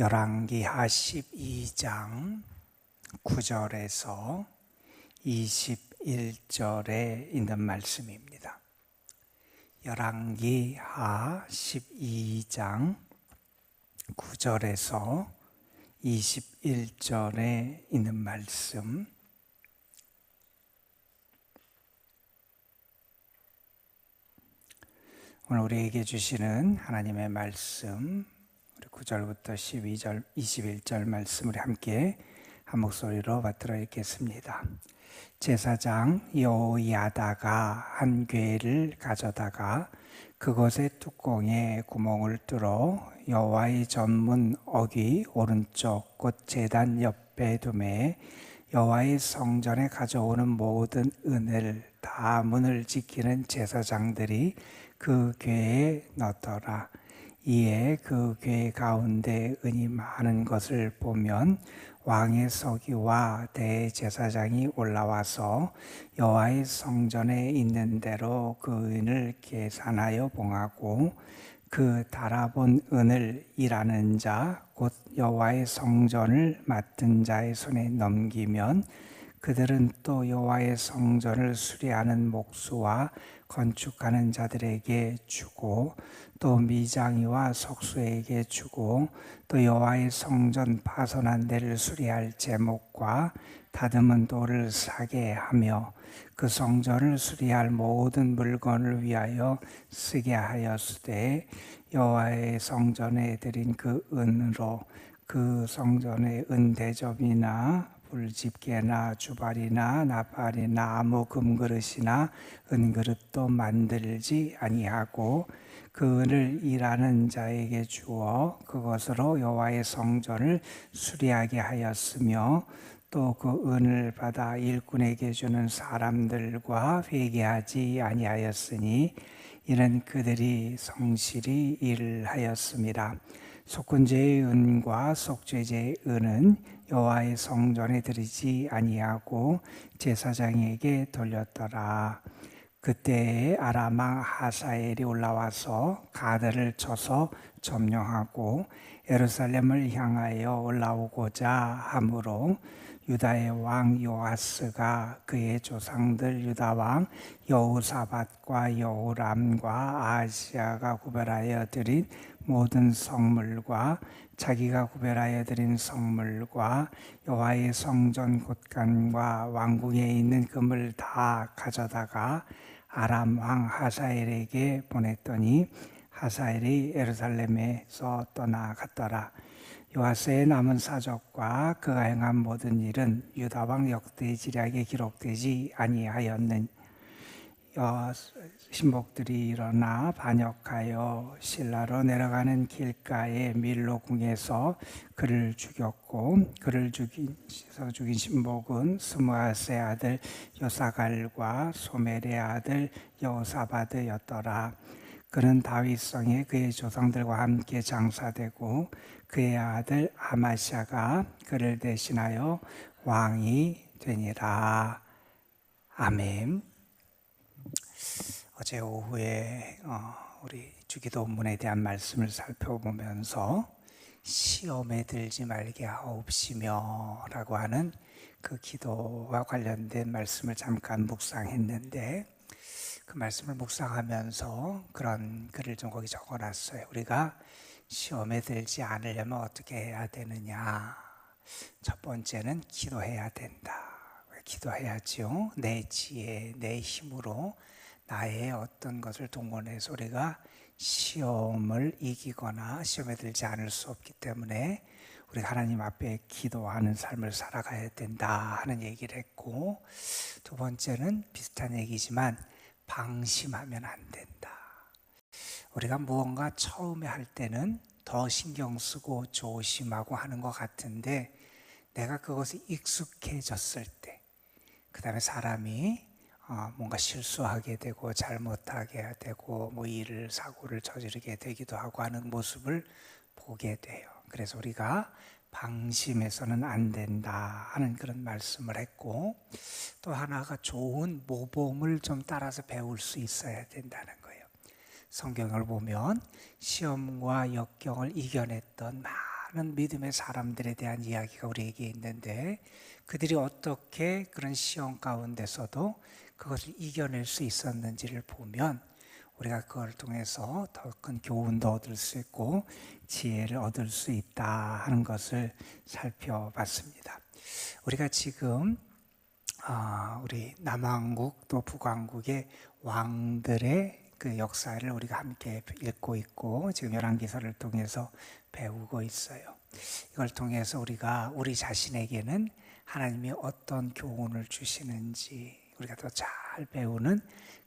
열왕기하 12장 9절에서 21절에 있는 말씀입니다. 열왕기하 12장 9절에서 21절에 있는 말씀 오늘 우리에게 주시는 하나님의 말씀 9절부터 12절, 21절 말씀을 함께 한 목소리로 받들어 읽겠습니다. 제사장 여호야다가 한 괴를 가져다가 그것의 뚜껑에 구멍을 뚫어 여호와의 전문 어귀 오른쪽 곧 제단 옆에 두매 여호와의 성전에 가져오는 모든 은을 다 문을 지키는 제사장들이 그 괴에 넣더라. 이에 그 괴 가운데 은이 많은 것을 보면 왕의 서기와 대제사장이 올라와서 여호와의 성전에 있는 대로 그 은을 계산하여 봉하고 그 달아본 은을 일하는 자 곧 여호와의 성전을 맡은 자의 손에 넘기면 그들은 또 여호와의 성전을 수리하는 목수와 건축하는 자들에게 주고 또 미장이와 석수에게 주고 또 여호와의 성전 파손한 데를 수리할 제목과 다듬은 돌을 사게 하며 그 성전을 수리할 모든 물건을 위하여 쓰게 하였으되 여호와의 성전에 드린 그 은으로 그 성전의 은대접이나 불집게나 주발이나 나팔이나 아무 금그릇이나 은그릇도 만들지 아니하고 그 은을 일하는 자에게 주어 그것으로 여호와의 성전을 수리하게 하였으며 또 그 은을 받아 일꾼에게 주는 사람들과 회개하지 아니하였으니 이는 그들이 성실히 일을 하였습니다. 속건제의 은과 속죄제의 은은 여호와의 성전에 드리지 아니하고 제사장에게 돌렸더라. 그때 아람왕 하사엘이 올라와서 가드를 쳐서 점령하고 예루살렘을 향하여 올라오고자 하므로 유다의 왕 요아스가 그의 조상들 유다 왕 여우사밧과 여우람과 아시아가 구별하여 드린 모든 성물과 자기가 구별하여 드린 성물과 여호와의 성전 곳간과 왕궁에 있는 금을 다 가져다가 아람 왕 하사엘에게 보냈더니 하사엘이 예루살렘에서 떠나갔더라. 요아스의 남은 사적과 그가 행한 모든 일은 유다 왕 역대 지략에 기록되지 아니하였는 신복들이 일어나 반역하여 신라로 내려가는 길가에 밀로 궁에서 그를 죽였고 그를 죽인 죽인 신복은 스무아스의 아들 요사갈과 소멜의 아들 여사바드였더라. 그는 다윗성에 그의 조상들과 함께 장사되고 그의 아들 아마샤가 그를 대신하여 왕이 되니라. 아멘. 어제 오후에 어, 우리 주기도문에 대한 말씀을 살펴보면서 시험에 들지 말게 하옵시며 라고 하는 그 기도와 관련된 말씀을 잠깐 묵상했는데 그 말씀을 묵상하면서 그런 글을 좀 거기 적어놨어요. 우리가 시험에 들지 않으려면 어떻게 해야 되느냐? 첫 번째는 기도해야 된다. 왜 기도해야지요? 내 지혜, 내 힘으로 나의 어떤 것을 동원해서 우리가 시험을 이기거나 시험에 들지 않을 수 없기 때문에 우리 하나님 앞에 기도하는 삶을 살아가야 된다 하는 얘기를 했고 두 번째는 비슷한 얘기지만 방심하면 안 된다. 우리가 무언가 처음에 할 때는 더 신경 쓰고 조심하고 하는 것 같은데 내가 그것이 익숙해졌을 때, 그 다음에 사람이 어, 뭔가 실수하게 되고 잘못하게 되고 뭐 일을 사고를 저지르게 되기도 하고 하는 모습을 보게 돼요. 그래서 우리가 방심해서는 안 된다 하는 그런 말씀을 했고 또 하나가 좋은 모범을 좀 따라서 배울 수 있어야 된다는 거예요. 성경을 보면 시험과 역경을 이겨냈던 많은 믿음의 사람들에 대한 이야기가 우리에게 있는데 그들이 어떻게 그런 시험 가운데서도 그것을 이겨낼 수 있었는지를 보면 우리가 그걸 통해서 더 큰 교훈도 얻을 수 있고 지혜를 얻을 수 있다 하는 것을 살펴봤습니다. 우리가 지금 아, 우리 남왕국 또 북왕국의 왕들의 그 역사를 우리가 함께 읽고 있고 지금 열왕기서를 통해서 배우고 있어요. 이걸 통해서 우리가 우리 자신에게는 하나님이 어떤 교훈을 주시는지 우리가 더 잘 배우는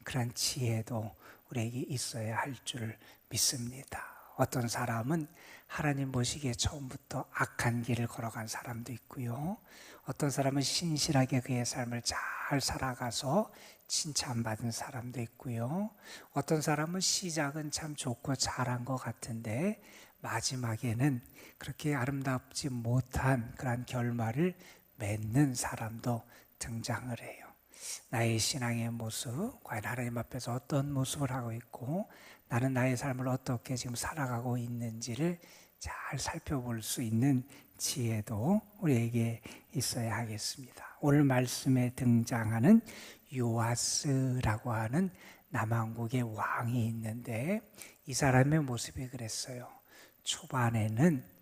그런 지혜도 우리에게 있어야 할줄 믿습니다. 어떤 사람은 하나님 보시기에 처음부터 악한 길을 걸어간 사람도 있고요. 어떤 사람은 신실하게 그의 삶을 잘 살아가서 칭찬받은 사람도 있고요. 어떤 사람은 시작은 참 좋고 잘한 것 같은데 마지막에는 그렇게 아름답지 못한 그런 결말을 맺는 사람도 등장을 해요. 나의 신앙의 모습, 과연 하나님 앞에서 어떤 모습을 하고 있고, 나는 나의 삶을 어떻게 지금 살아가고 있는지를 잘 살펴볼 수 있는 지혜도 우리에게 있어야 하겠습니다. 오늘 말씀에 등장하는 요아스라고 하는 남왕국의 왕이 있는데 이 사람의 모습이 그랬어요. 초반에는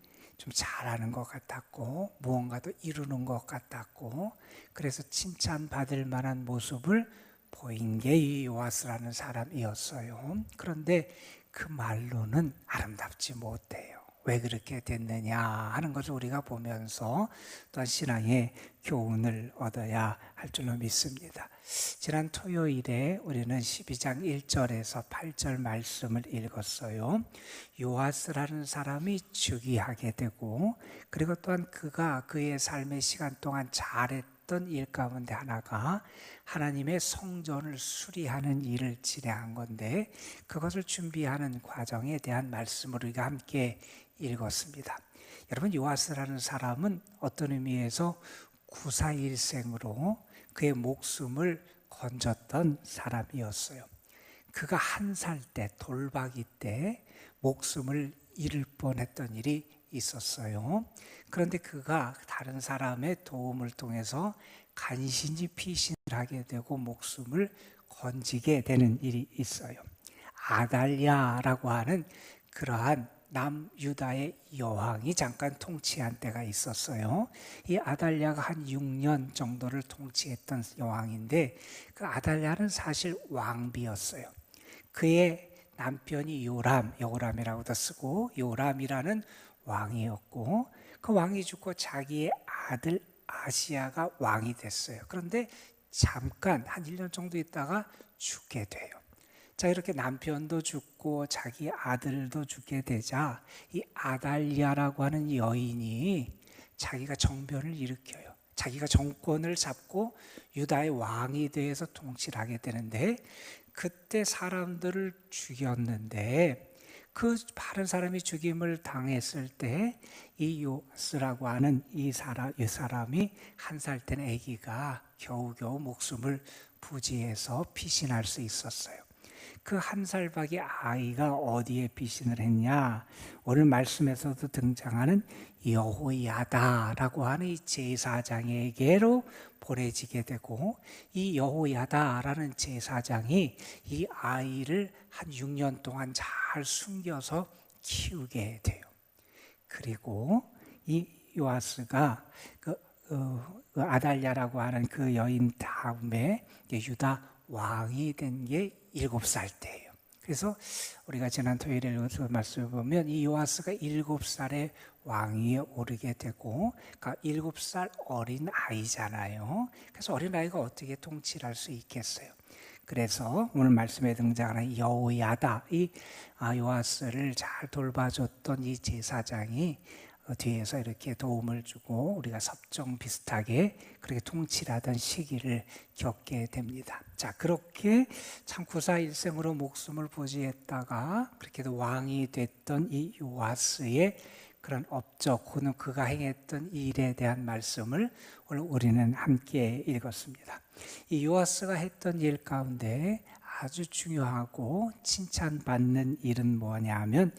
좀 잘하는 것 같았고 무언가도 이루는 것 같았고 그래서 칭찬받을 만한 모습을 보인 게 요아스라는 사람이었어요. 그런데 그 말로는 아름답지 못해요. 왜 그렇게 됐느냐 하는 것을 우리가 보면서 또한 신앙의 교훈을 얻어야 할 줄로 믿습니다. 지난 토요일에 우리는 12장 1절에서 8절 말씀을 읽었어요. 요아스라는 사람이 즉위하게 되고 그리고 또한 그가 그의 삶의 시간 동안 잘했던 일 가운데 하나가 하나님의 성전을 수리하는 일을 진행한 건데 그것을 준비하는 과정에 대한 말씀을 우리가 함께 읽었습니다. 여러분 요아스라는 사람은 어떤 의미에서 구사일생으로 그의 목숨을 건졌던 사람이었어요. 그가 한 살 때 돌박이 때 목숨을 잃을 뻔했던 일이 있었어요. 그런데 그가 다른 사람의 도움을 통해서 간신히 피신을 하게 되고 목숨을 건지게 되는 일이 있어요. 아달랴라고 하는 그러한 남유다의 여왕이 잠깐 통치한 때가 있었어요. 이 아달랴가 한 6년 정도를 통치했던 여왕인데 그 아달랴는 사실 왕비였어요. 그의 남편이 요람, 여호람이라고도 쓰고 요람이라는 왕이었고 그 왕이 죽고 자기의 아들 아시아가 왕이 됐어요. 그런데 잠깐 한 1년 정도 있다가 죽게 돼요. 자, 이렇게 남편도 죽고 자기 아들도 죽게 되자 이 아달리아라고 하는 여인이 자기가 정변을 일으켜요. 자기가 정권을 잡고 유다의 왕이 되어서 통치를 하게 되는데 그때 사람들을 죽였는데 그 바른 사람이 죽임을 당했을 때 이 요스라고 하는 이 사람 이 사람이 한 살 된 아기가 겨우겨우 목숨을 부지해서 피신할 수 있었어요. 그 한 살박이 아이가 어디에 피신을 했냐? 오늘 말씀에서도 등장하는 여호야다라고 하는 이 제사장에게로 보내지게 되고 이 여호야다라는 제사장이 이 아이를 한 6년 동안 잘 숨겨서 키우게 돼요. 그리고 이 요아스가 그, 어, 그 아달랴라고 하는 그 여인 다음에 유다 왕이 된 게 일곱 살 때예요. 그래서 우리가 지난 토요일에 읽은 말씀을 보면 이 요아스가 일곱 살에 왕위에 오르게 되고 그러니까 일곱 살 어린 아이잖아요. 그래서 어린 아이가 어떻게 통치를 할 수 있겠어요? 그래서 오늘 말씀에 등장하는 여호야다 이 아, 요아스를 잘 돌봐줬던 이 제사장이 어, 뒤에서 이렇게 도움을 주고 우리가 섭정 비슷하게 그렇게 통치하던 시기를 겪게 됩니다. 자, 그렇게 참 구사 일생으로 목숨을 부지했다가 그렇게도 왕이 됐던 이 요아스의 그런 업적, 혹은 그가 행했던 일에 대한 말씀을 오늘 우리는 함께 읽었습니다. 이 요아스가 했던 일 가운데 아주 중요하고 칭찬받는 일은 뭐냐면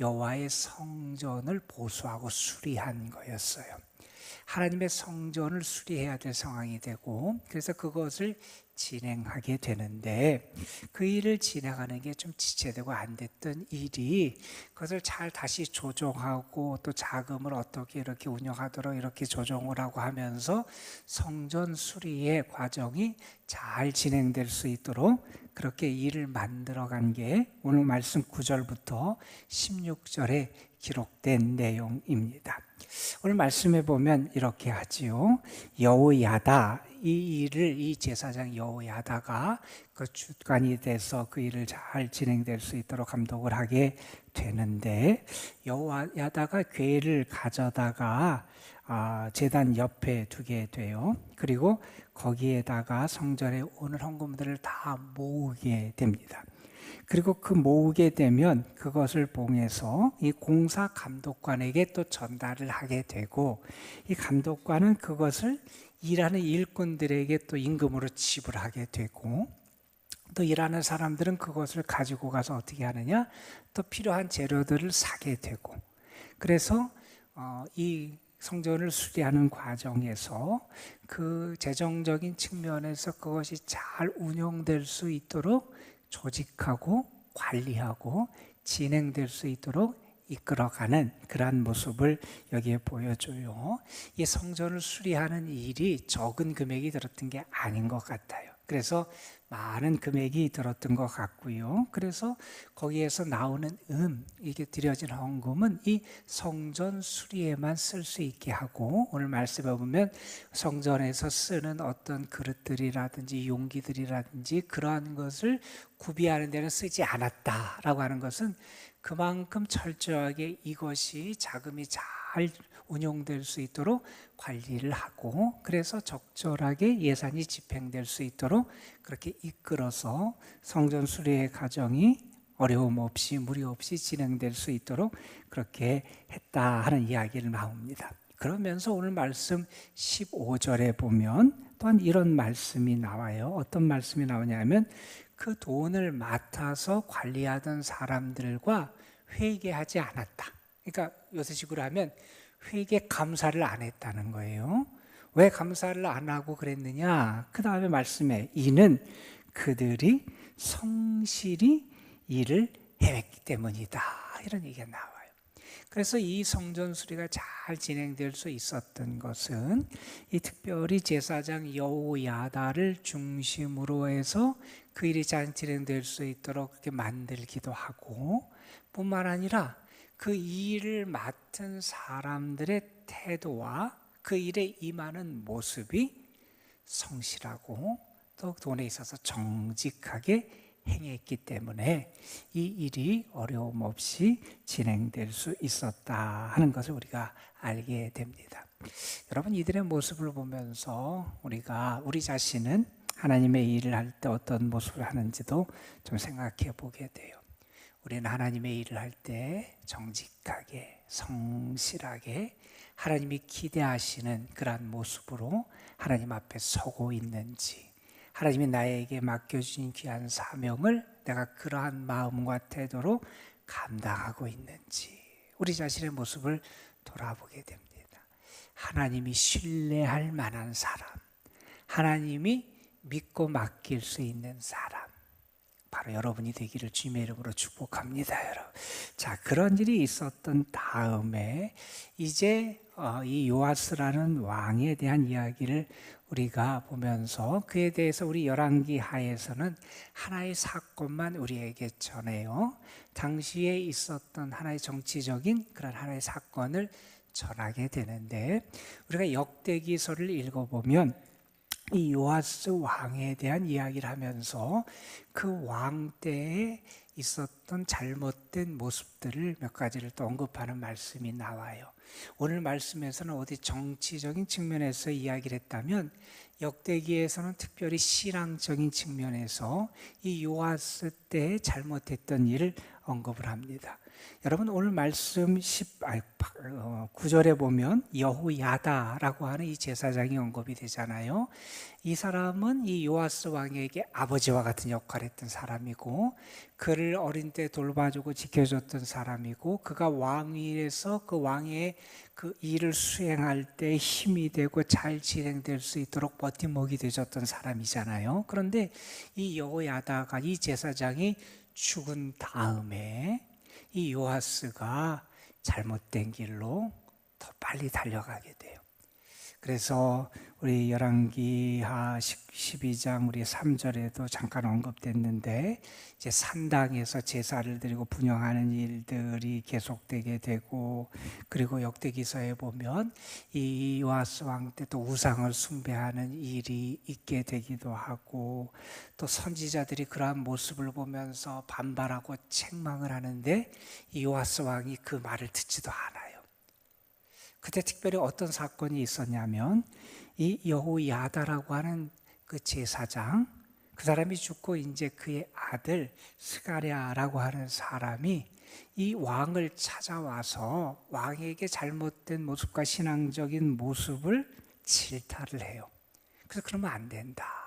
여호와의 성전을 보수하고 수리한 거였어요. 하나님의 성전을 수리해야 될 상황이 되고 그래서 그것을 진행하게 되는데 그 일을 진행하는 게 좀 지체되고 안 됐던 일이 그것을 잘 다시 조정하고 또 자금을 어떻게 이렇게 운영하도록 이렇게 조정을 하고 하면서 성전 수리의 과정이 잘 진행될 수 있도록 그렇게 일을 만들어 간 게 오늘 말씀 9절부터 16절에 기록된 내용입니다. 오늘 말씀해 보면 이렇게 하지요. 여호야다 이 일을 이 제사장 여호야다가 그 주관이 돼서 그 일을 잘 진행될 수 있도록 감독을 하게 되는데 여호야다가 괴를 가져다가 아, 재단 옆에 두게 돼요. 그리고 거기에다가 성전에 오늘 헌금들을 다 모으게 됩니다. 그리고 그 모으게 되면 그것을 봉해서 이 공사 감독관에게 또 전달을 하게 되고 이 감독관은 그것을 일하는 일꾼들에게 또 임금으로 지불하게 되고 또 일하는 사람들은 그것을 가지고 가서 어떻게 하느냐? 또 필요한 재료들을 사게 되고. 그래서 어, 이 성전을 수리하는 과정에서 그 재정적인 측면에서 그것이 잘 운영될 수 있도록 조직하고 관리하고 진행될 수 있도록 이끌어가는 그러한 모습을 여기에 보여줘요. 이 성전을 수리하는 일이 적은 금액이 들었던 게 아닌 것 같아요. 그래서 많은 금액이 들었던 것 같고요. 그래서 거기에서 나오는 음, 이게 드려진 헌금은 이 성전 수리에만 쓸 수 있게 하고 오늘 말씀해 보면 성전에서 쓰는 어떤 그릇들이라든지 용기들이라든지 그러한 것을 구비하는 데는 쓰지 않았다라고 하는 것은 그만큼 철저하게 이것이 자금이 잘 운용될 수 있도록 관리를 하고 그래서 적절하게 예산이 집행될 수 있도록 그렇게 이끌어서 성전 수리의 과정이 어려움 없이 무리 없이 진행될 수 있도록 그렇게 했다 하는 이야기를 나옵니다. 그러면서 오늘 말씀 15절에 보면 또한 이런 말씀이 나와요. 어떤 말씀이 나오냐면 그 돈을 맡아서 관리하던 사람들과 회개하지 않았다. 그러니까 요새식으로 하면 회개 감사를 안 했다는 거예요. 왜 감사를 안 하고 그랬느냐? 그 다음에 말씀에 이는 그들이 성실히 일을 해왔기 때문이다. 이런 얘기가 나와요. 그래서 이 성전 수리가 잘 진행될 수 있었던 것은 이 특별히 제사장 여호야다를 중심으로 해서 그 일이 잘 진행될 수 있도록 그렇게 만들기도 하고 뿐만 아니라 그 일을 맡은 사람들의 태도와 그 일에 임하는 모습이 성실하고 또 돈에 있어서 정직하게 행했기 때문에 이 일이 어려움 없이 진행될 수 있었다 하는 것을 우리가 알게 됩니다. 여러분 이들의 모습을 보면서 우리가 우리 자신은 하나님의 일을 할 때 어떤 모습을 하는지도 좀 생각해 보게 돼요. 우리는 하나님의 일을 할 때 정직하게 성실하게 하나님이 기대하시는 그러한 모습으로 하나님 앞에 서고 있는지 하나님이 나에게 맡겨주신 귀한 사명을 내가 그러한 마음과 태도로 감당하고 있는지 우리 자신의 모습을 돌아보게 됩니다. 하나님이 신뢰할 만한 사람, 하나님이 믿고 맡길 수 있는 사람, 바로 여러분이 되기를 주님의 이름으로 축복합니다, 여러분. 자, 그런 일이 있었던 다음에 이제 어, 이 요아스라는 왕에 대한 이야기를 우리가 보면서 그에 대해서 우리 열왕기 하에서는 하나의 사건만 우리에게 전해요. 당시에 있었던 하나의 정치적인 그런 하나의 사건을 전하게 되는데 우리가 역대기서를 읽어보면 이 요아스 왕에 대한 이야기를 하면서 그 왕 때에 있었던 잘못된 모습들을 몇 가지를 또 언급하는 말씀이 나와요. 오늘 말씀에서는 어디 정치적인 측면에서 이야기를 했다면 역대기에서는 특별히 신앙적인 측면에서 이 요아스 때 잘못했던 일을 언급을 합니다. 여러분 오늘 말씀 10, 아, 9절에 보면 여호야다라고 하는 이 제사장이 언급이 되잖아요. 이 사람은 이 요아스 왕에게 아버지와 같은 역할을 했던 사람이고 그를 어린 때 돌봐주고 지켜줬던 사람이고 그가 왕위에서 그 왕의 그 일을 수행할 때 힘이 되고 잘 진행될 수 있도록 버팀목이 되셨던 사람이잖아요. 그런데 이 여호야다가 이 제사장이 죽은 다음에 이 요하스가 잘못된 길로 더 빨리 달려가게 돼요. 그래서 우리 열왕기하 12장 우리 3절에도 잠깐 언급됐는데 이제 산당에서 제사를 드리고 분영하는 일들이 계속되게 되고 그리고 역대기서에 보면 이 요아스 왕 때 또 우상을 숭배하는 일이 있게 되기도 하고 또 선지자들이 그러한 모습을 보면서 반발하고 책망을 하는데 이 요아스 왕이 그 말을 듣지도 않아요. 그때 특별히 어떤 사건이 있었냐면 이 여호야다라고 하는 그 제사장 그 사람이 죽고 이제 그의 아들 스가랴라고 하는 사람이 이 왕을 찾아와서 왕에게 잘못된 모습과 신앙적인 모습을 질타를 해요. 그래서 그러면 안 된다.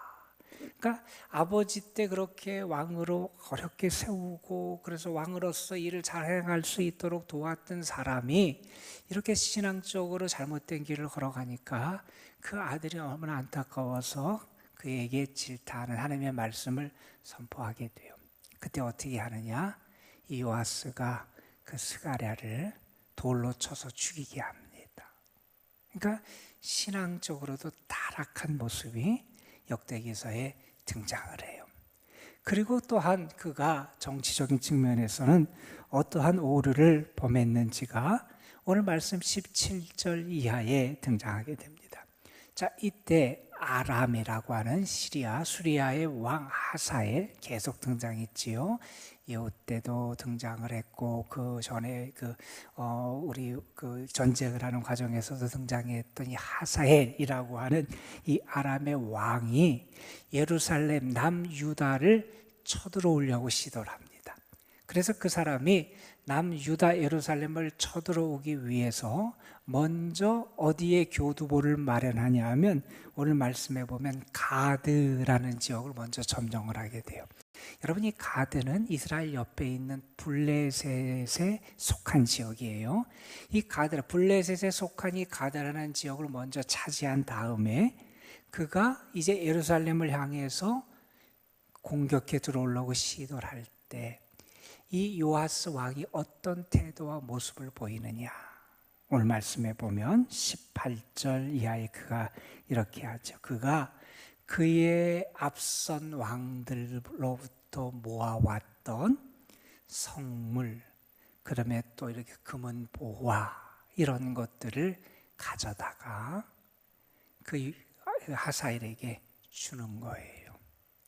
그러니까 아버지 때 그렇게 왕으로 어렵게 세우고 그래서 왕으로서 일을 잘 행할 수 있도록 도왔던 사람이 이렇게 신앙적으로 잘못된 길을 걸어가니까 그 아들이 얼마나 안타까워서 그에게 질타하는 하나님의 말씀을 선포하게 돼요. 그때 어떻게 하느냐? 이 요아스가 그 스가랴를 돌로 쳐서 죽이게 합니다. 그러니까 신앙적으로도 타락한 모습이 역대기서에 등장을 해요. 그리고 또한 그가 정치적인 측면에서는 어떠한 오류를 범했는지가 오늘 말씀 17절 이하에 등장하게 됩니다. 자, 이때 아람이라고 하는 시리아, 수리아의 왕 하사엘 계속 등장했지요. 예후 때도 등장을 했고 그 전에 그 어, 우리 그 전쟁을 하는 과정에서도 등장했던 이 하사엘이라고 하는 이 아람의 왕이 예루살렘 남 유다를 쳐들어오려고 시도를 합니다. 그래서 그 사람이 남유다 예루살렘을 쳐들어오기 위해서 먼저 어디에 교두보를 마련하냐 하면 오늘 말씀해 보면 가드라는 지역을 먼저 점령을 하게 돼요. 여러분 이 가드는 이스라엘 옆에 있는 블레셋에 속한 지역이에요. 이 가드, 블레셋에 속한 이 가드라는 지역을 먼저 차지한 다음에 그가 이제 예루살렘을 향해서 공격해 들어오려고 시도를 할 때 이 요하스 왕이 어떤 태도와 모습을 보이느냐. 오늘 말씀에 보면 18절 이하에 그가 이렇게 하죠. 그가 그의 앞선 왕들로부터 모아왔던 성물, 그다음에 또 이렇게 금은 보화 이런 것들을 가져다가 그 하사엘에게 주는 거예요.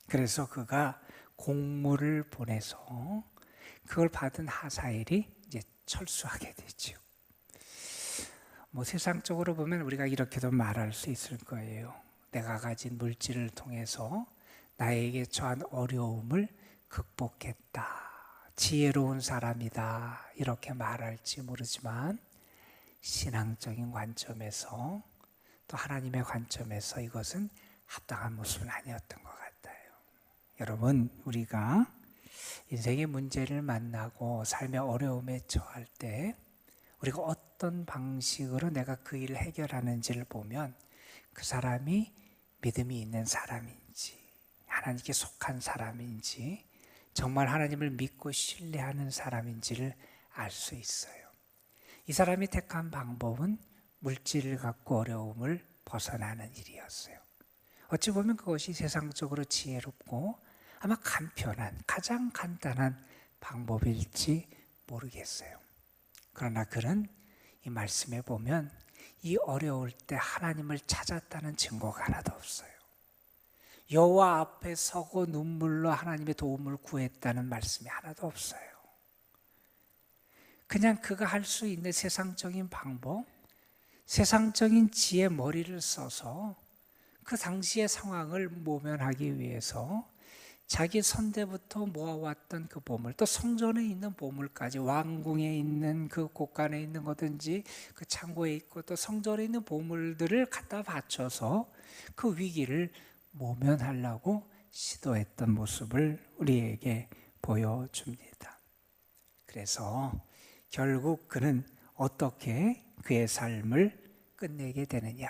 그래서 그가 공물을 보내서 그걸 받은 하사엘이 이제 철수하게 되죠. 뭐 세상적으로 보면 우리가 이렇게도 말할 수 있을 거예요. 내가 가진 물질을 통해서 나에게 처한 어려움을 극복했다. 지혜로운 사람이다. 이렇게 말할지 모르지만 신앙적인 관점에서 또 하나님의 관점에서 이것은 합당한 모습은 아니었던 것 같아요. 여러분, 우리가 인생의 문제를 만나고 삶의 어려움에 처할 때 우리가 어떤 방식으로 내가 그 일을 해결하는지를 보면 그 사람이 믿음이 있는 사람인지, 하나님께 속한 사람인지, 정말 하나님을 믿고 신뢰하는 사람인지를 알 수 있어요. 이 사람이 택한 방법은 물질을 갖고 어려움을 벗어나는 일이었어요. 어찌 보면 그것이 세상적으로 지혜롭고 아마 간편한, 가장 간단한 방법일지 모르겠어요. 그러나 그는 이 말씀에 보면 이 어려울 때 하나님을 찾았다는 증거가 하나도 없어요. 여호와 앞에 서고 눈물로 하나님의 도움을 구했다는 말씀이 하나도 없어요. 그냥 그가 할 수 있는 세상적인 방법, 세상적인 지혜 머리를 써서 그 당시의 상황을 모면하기 위해서 자기 선대부터 모아왔던 그 보물, 또 성전에 있는 보물까지 왕궁에 있는 그 곳간에 있는 거든지 그 창고에 있고 또 성전에 있는 보물들을 갖다 바쳐서 그 위기를 모면하려고 시도했던 모습을 우리에게 보여줍니다. 그래서 결국 그는 어떻게 그의 삶을 끝내게 되느냐.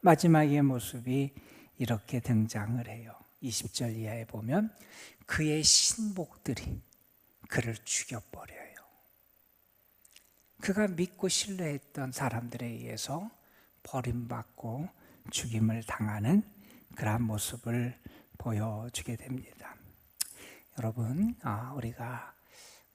마지막의 모습이 이렇게 등장을 해요. 20절 이하에 보면 그의 신복들이 그를 죽여버려요. 그가 믿고 신뢰했던 사람들에 의해서 버림받고 죽임을 당하는 그러한 모습을 보여주게 됩니다. 여러분, 아, 우리가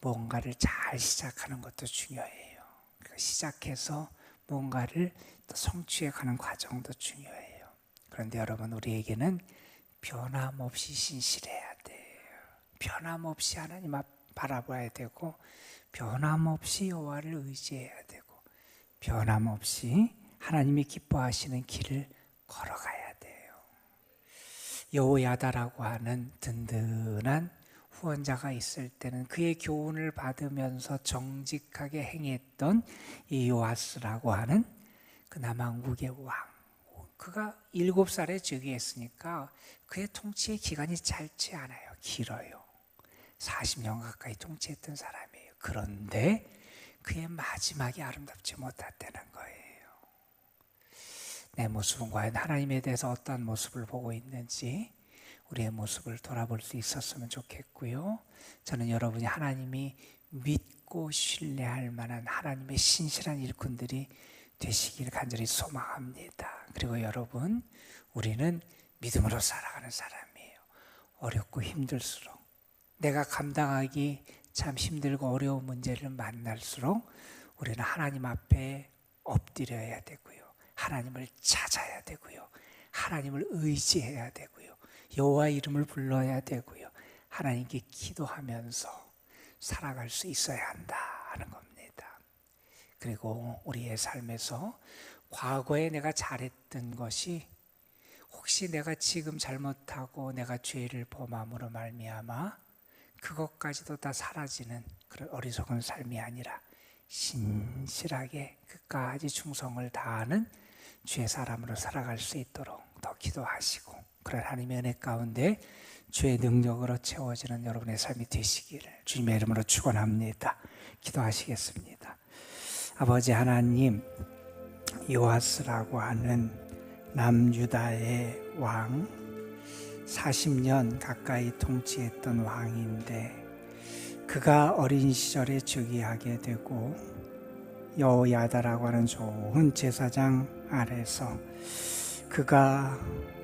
뭔가를 잘 시작하는 것도 중요해요. 그 시작해서 뭔가를 또 성취해 가는 과정도 중요해요. 그런데 여러분, 우리에게는 변함없이 신실해야 돼요. 변함없이 하나님 앞 바라봐야 되고 변함없이 여호와를 의지해야 되고 변함없이 하나님이 기뻐하시는 길을 걸어가야 돼요. 여호야다라고 하는 든든한 후원자가 있을 때는 그의 교훈을 받으면서 정직하게 행했던 이 요아스라고 하는 그 남왕국의 왕. 그가 일곱 살에 즉위했으니까 그의 통치의 기간이 짧지 않아요. 길어요. 40년 가까이 통치했던 사람이에요. 그런데 그의 마지막이 아름답지 못했다는 거예요. 내 모습은 과연 하나님에 대해서 어떤 모습을 보고 있는지 우리의 모습을 돌아볼 수 있었으면 좋겠고요. 저는 여러분이 하나님이 믿고 신뢰할 만한 하나님의 신실한 일꾼들이 되시길 간절히 소망합니다. 그리고 여러분, 우리는 믿음으로 살아가는 사람이에요. 어렵고 힘들수록 내가 감당하기 참 힘들고 어려운 문제를 만날수록 우리는 하나님 앞에 엎드려야 되고요. 하나님을 찾아야 되고요. 하나님을 의지해야 되고요. 여호와 이름을 불러야 되고요. 하나님께 기도하면서 살아갈 수 있어야 한다 하는 겁니다. 그리고 우리의 삶에서 과거에 내가 잘했던 것이 혹시 내가 지금 잘못하고 내가 죄를 범함으로 말미암아 그것까지도 다 사라지는 그런 어리석은 삶이 아니라 신실하게 끝까지 충성을 다하는 주의 사람으로 살아갈 수 있도록 더 기도하시고 그런 하나님의 은혜 가운데 주의 능력으로 채워지는 여러분의 삶이 되시기를 주님의 이름으로 축원합니다. 기도하시겠습니다. 아버지 하나님 요아스라고 하는 남유다의 왕 40년 가까이 통치했던 왕인데 그가 어린 시절에 즉위하게 되고 여호야다라고 하는 좋은 제사장 아래서 그가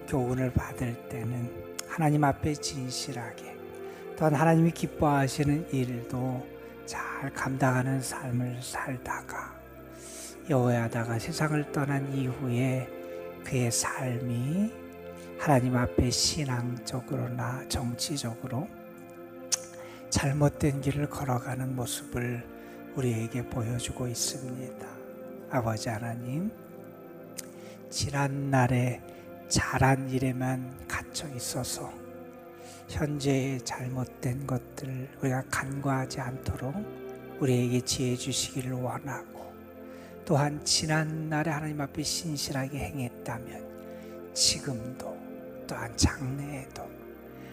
교훈을 받을 때는 하나님 앞에 진실하게 또한 하나님이 기뻐하시는 일도 잘 감당하는 삶을 살다가 여호야다가 세상을 떠난 이후에 그의 삶이 하나님 앞에 신앙적으로나 정치적으로 잘못된 길을 걸어가는 모습을 우리에게 보여주고 있습니다. 아버지 하나님, 지난날에 잘한 일에만 갇혀 있어서 현재의 잘못된 것들 우리가 간과하지 않도록 우리에게 지혜 주시기를 원하고 또한 지난 날에 하나님 앞에 신실하게 행했다면 지금도 또한 장래에도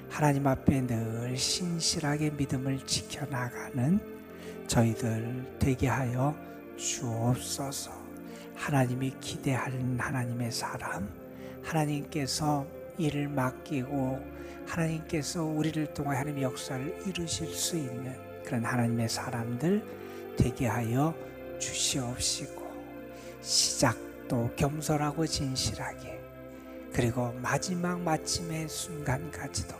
하나님 앞에 늘 신실하게 믿음을 지켜나가는 저희들 되게 하여 주옵소서. 하나님이 기대하는 하나님의 사람 하나님께서 일을 맡기고 하나님께서 우리를 통해 하나님의 역사를 이루실 수 있는 그런 하나님의 사람들 되게 하여 주시옵시고 시작도 겸손하고 진실하게 그리고 마지막 마침의 순간까지도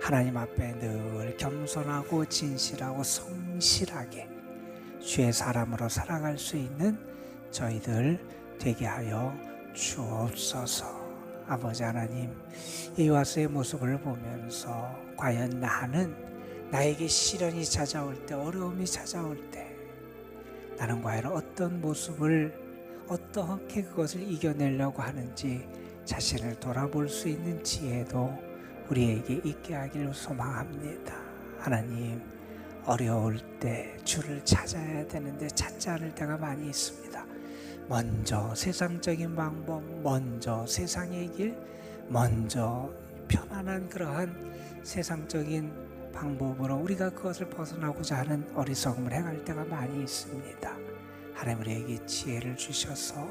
하나님 앞에 늘 겸손하고 진실하고 성실하게 주의 사람으로 살아갈 수 있는 저희들 되게 하여 주옵소서. 아버지 하나님, 이와스의 모습을 보면서 과연 나는 나에게 시련이 찾아올 때, 어려움이 찾아올 때, 나는 과연 어떤 모습을 어떻게 그것을 이겨내려고 하는지 자신을 돌아볼 수 있는 지혜도 우리에게 있게 하기를 소망합니다. 하나님 어려울 때 주를 찾아야 되는데 찾지 않을 때가 많이 있습니다. 먼저 세상적인 방법, 먼저 세상의 길, 먼저 편안한 그러한 세상적인 방법으로 우리가 그것을 벗어나고자 하는 어리석음을 행할 때가 많이 있습니다. 하나님 우리에게 지혜를 주셔서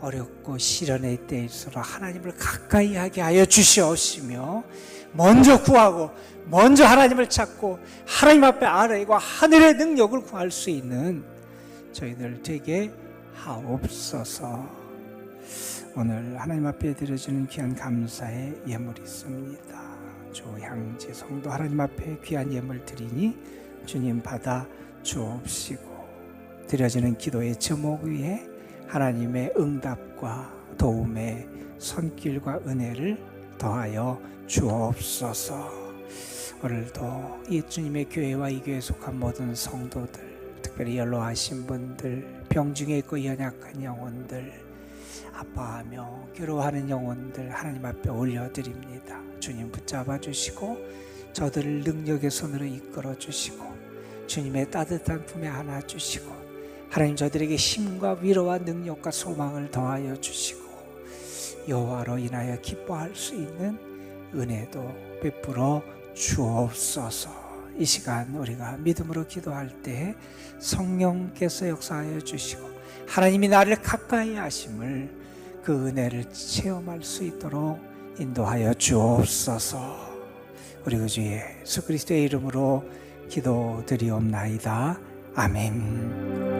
어렵고 시련의 때일수록 하나님을 가까이 하게 하여 주시옵시며 먼저 구하고 먼저 하나님을 찾고 하나님 앞에 아뢰고 하늘의 능력을 구할 수 있는 저희들 되게 하옵소서. 오늘 하나님 앞에 드려지는 귀한 감사의 예물이 있습니다. 조향지 성도 하나님 앞에 귀한 예물 드리니 주님 받아 주옵시고 드려지는 기도의 제목 위에 하나님의 응답과 도움의 손길과 은혜를 더하여 주옵소서. 오늘도 이 주님의 교회와 이 교회에 속한 모든 성도들, 특별히 연로하신 분들, 병중에 있고 연약한 영혼들, 아파하며 괴로워하는 영혼들 하나님 앞에 올려드립니다. 주님 붙잡아 주시고 저들을 능력의 손으로 이끌어 주시고 주님의 따뜻한 품에 안아 주시고 하나님 저들에게 힘과 위로와 능력과 소망을 더하여 주시고 여호와로 인하여 기뻐할 수 있는 은혜도 베풀어 주옵소서. 이 시간 우리가 믿음으로 기도할 때 성령께서 역사하여 주시고 하나님이 나를 가까이 하심을 그 은혜를 체험할 수 있도록 인도하여 주옵소서. 우리 그 주 예수 그리스도의 이름으로 기도드리옵나이다. 아멘.